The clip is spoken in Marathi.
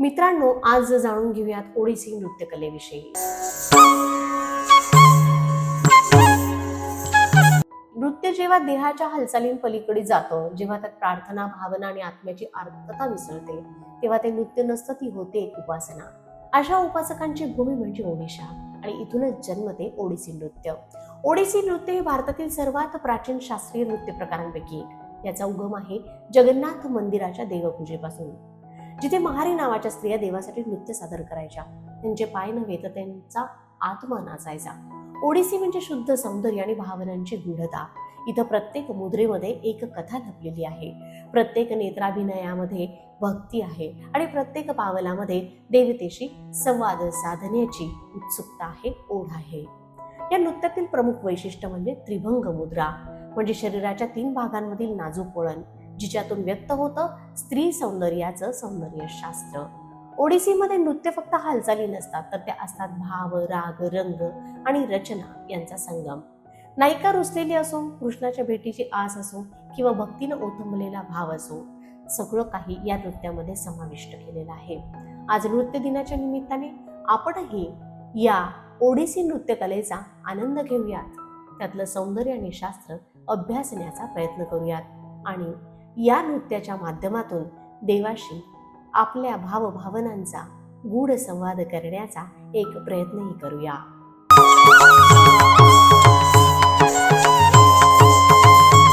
मित्रांनो आज जाणून घेऊयात ओडिसी नृत्यकलेविषयी. नृत्य जेव्हा देहाच्या हालचालींपलीकडे जातं जेव्हा त्यात प्रार्थना भावना आणि आत्म्याची आर्थता मिसळते तेव्हा ते नृत्य नसतं ती होते एक उपासना. अशा उपासकांची भूमी म्हणजे ओडिशा आणि इथूनच जन्मते ओडिसी नृत्य. ओडिसी नृत्य हे भारतातील सर्वात प्राचीन शास्त्रीय नृत्य प्रकारांपैकी एक. याचा उगम आहे जगन्नाथ मंदिराच्या देवपूजेपासून. जिथे महारी नावाच्या स्त्रिया देवासाठी नृत्य सादर करायच्या. त्यांचे पाय नव्हे तर त्यांचा आत्मा नाचायचा. ओडिसी म्हणजे शुद्ध सौंदर्य आणि भावनांची गूढता. इथं प्रत्येक मुद्रेमध्ये एक कथा लपलेली आहे. प्रत्येक नेत्राभिनयामध्ये भक्ती आहे आणि प्रत्येक पावलामध्ये देवतेशी संवाद साधण्याची उत्सुकता आहे ओढ आहे. या नृत्यातील प्रमुख वैशिष्ट्य म्हणजे त्रिभंग मुद्रा. म्हणजे शरीराच्या तीन भागांमधील नाजूक वळण. जिच्यातून व्यक्त होतं स्त्री सौंदर्याचं सौंदर्यशास्त्र. ओडिसीमध्ये नृत्य फक्त हालचाली नसतात तर त्या असतात भाव राग रंग आणि रचना यांचा संगम. नायिका रुसलेली असो कृष्णाच्या भेटीची आस असो किंवा भक्तीनं ओथंबलेला भाव असो सगळं काही या नृत्यामध्ये समाविष्ट केलेलं आहे. आज नृत्य दिनाच्या निमित्ताने आपणही या ओडिसी नृत्यकलेचा आनंद घेऊयात. त्यातलं सौंदर्य आणि शास्त्र अभ्यासण्याचा प्रयत्न करूयात. आणि या नृत्याच्या माध्यमातून देवाशी आपल्या भावभावनांचा गूढ संवाद करण्याचा एक प्रयत्नही करूया.